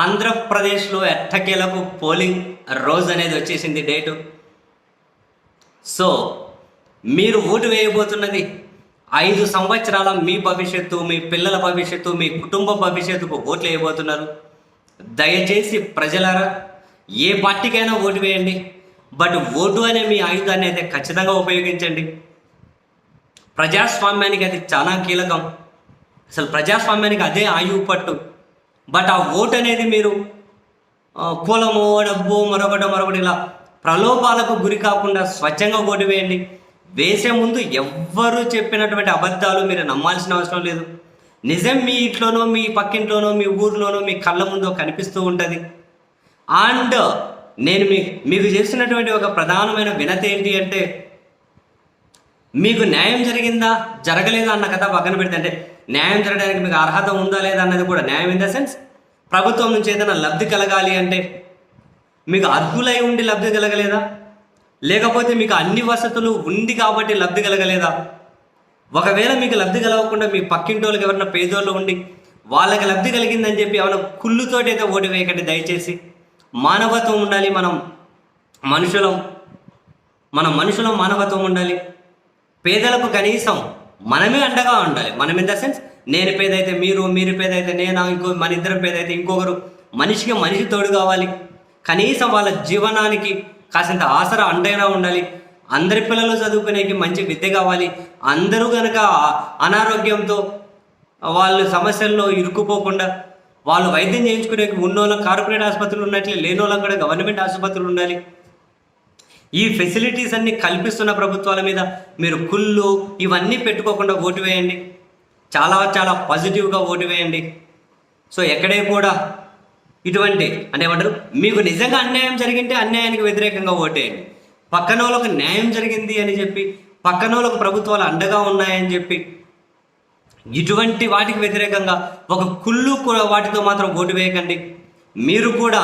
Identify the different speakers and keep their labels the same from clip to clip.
Speaker 1: ఆంధ్రప్రదేశ్లో ఎట్టకేలకు పోలింగ్ రోజు అనేది వచ్చేసింది డేటు. సో మీరు ఓటు వేయబోతున్నది ఐదు సంవత్సరాల మీ భవిష్యత్తు మీ పిల్లల భవిష్యత్తు మీ కుటుంబ భవిష్యత్తుకు ఓట్లు వేయబోతున్నారు. దయచేసి ప్రజలారా ఏ పార్టీకైనా ఓటు వేయండి. బట్ ఓటు అనే మీ ఆయుధాన్ని అయితే ఖచ్చితంగా ఉపయోగించండి. ప్రజాస్వామ్యానికి అది చాలా కీలకం. అసలు ప్రజాస్వామ్యానికి అదే ఆయువు పట్టు. బట్ ఆ ఓటు అనేది మీరు ఆ, కులము డబ్బు మరొకటి మరొకటి ఇలా ప్రలోభాలకు గురి కాకుండా స్వచ్ఛంగా ఓటు వేయండి. వేసే ముందు ఎవ్వరు చెప్పినటువంటి అబద్ధాలు మీరు నమ్మాల్సిన అవసరం లేదు. నిజం మీ ఇంట్లోనో మీ పక్కింట్లోనో మీ ఊర్లోనో మీ కళ్ళ ముందో కనిపిస్తూ ఉంటుంది. అండ్ నేను మీ మీకు చేస్తున్నటువంటి ఒక ప్రధానమైన వినత ఏంటి అంటే మీకు న్యాయం జరిగిందా జరగలేదా అన్న కథ పక్కన పెడితే అంటే న్యాయం జరగడానికి మీకు అర్హత ఉందా లేదా అన్నది కూడా న్యాయం ఇన్ ద సెన్స్ ప్రభుత్వం నుంచి ఏదైనా లబ్ధి కలగాలి అంటే మీకు అర్హులై ఉండి లబ్ధి కలగలేదా? లేకపోతే మీకు అన్ని వసతులు ఉంది కాబట్టి లబ్ధి కలగలేదా? ఒకవేళ మీకు లబ్ధి కలగకుండా మీ పక్కింటోళ్ళకి ఎవరైనా పేదోళ్ళు ఉండి వాళ్ళకి లబ్ధి కలిగిందని చెప్పి ఏమైనా కుళ్ళుతోటి అయితే ఓటు వేయకండి దయచేసి. మానవత్వం ఉండాలి మనం. మనుషులం. మన మనుషులం మానవత్వం ఉండాలి. పేదలకు కనీసం మనమే అండగా ఉండాలి. మనం ఇన్ ద సెన్స్ నేను పేదైతే మీరు మీరు పేదైతే నేను ఇంకో మన ఇద్దరు పేదైతే ఇంకొకరు. మనిషికి మనిషి తోడు కావాలి. కనీసం వాళ్ళ జీవనానికి కాసింత ఆసరా అండైనా ఉండాలి. అందరి పిల్లలు చదువుకునేకి మంచి విద్య కావాలి. అందరూ కనుక అనారోగ్యంతో వాళ్ళు సమస్యల్లో ఇరుక్కుపోకుండా వాళ్ళు వైద్యం చేయించుకునే ఉన్నోళ్ళ కార్పొరేట్ ఆసుపత్రులు ఉన్నట్లే లేనోళ్ళకి కూడా గవర్నమెంట్ ఆసుపత్రులు ఉండాలి. ఈ ఫెసిలిటీస్ అన్ని కల్పిస్తున్న ప్రభుత్వాల మీద మీరు కుళ్ళు ఇవన్నీ పెట్టుకోకుండా ఓటు వేయండి. చాలా చాలా పాజిటివ్గా ఓటు వేయండి. సో ఎక్కడే కూడా ఇటువంటి అంటే ఏమంటారు? మీకు నిజంగా అన్యాయం జరిగింటే అన్యాయానికి వ్యతిరేకంగా ఓటేయండి. పక్కన వాళ్ళకు న్యాయం జరిగింది అని చెప్పి పక్కన వాళ్ళకు ప్రభుత్వాలు అండగా ఉన్నాయని చెప్పి ఇటువంటి వాటికి వ్యతిరేకంగా ఒక కుళ్ళు కూడా వాటితో మాత్రం ఓటు వేయకండి. మీరు కూడా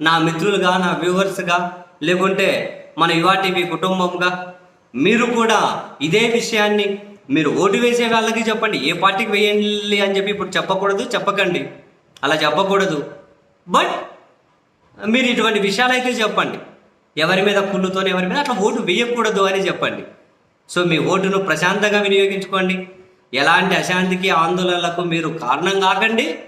Speaker 1: నా మిత్రులుగా నా వ్యూవర్స్గా లేకుంటే మన యువాటీవీ కుటుంబంగా. మీరు కూడా ఇదే విషయాన్ని మీరు ఓటు వేసే వాళ్ళకి చెప్పండి. ఏ పార్టీకి వేయాలి అని చెప్పి ఇప్పుడు చెప్పకూడదు చెప్పకండి. అలా చెప్పకూడదు. బట్ మీరు ఇటువంటి విషయాలు అయితే చెప్పండి. ఎవరి మీద కుళ్ళుతో ఎవరి మీద అట్లా ఓటు వేయకూడదు అని చెప్పండి. సో మీ ఓటును ప్రశాంతంగా వినియోగించుకోండి. ఎలాంటి అశాంతికి ఆందోళనలకు మీరు కారణం కాకండి.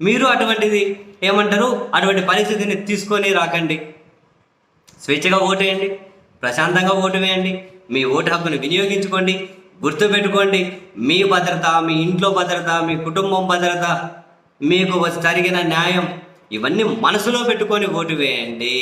Speaker 1: మీరు అటువంటిది ఏమంటారు? అటువంటి పరిస్థితిని తీసుకొని రాకండి. స్వేచ్ఛగా ఓటేయండి ప్రశాంతంగా ఓటు వేయండి మీ ఓటు హక్కును వినియోగించుకోండి గుర్తుపెట్టుకోండి మీ భద్రత మీ ఇంట్లో భద్రత మీ కుటుంబం భద్రత మీకు జరిగిన న్యాయం ఇవన్నీ మనసులో పెట్టుకొని ఓటు వేయండి.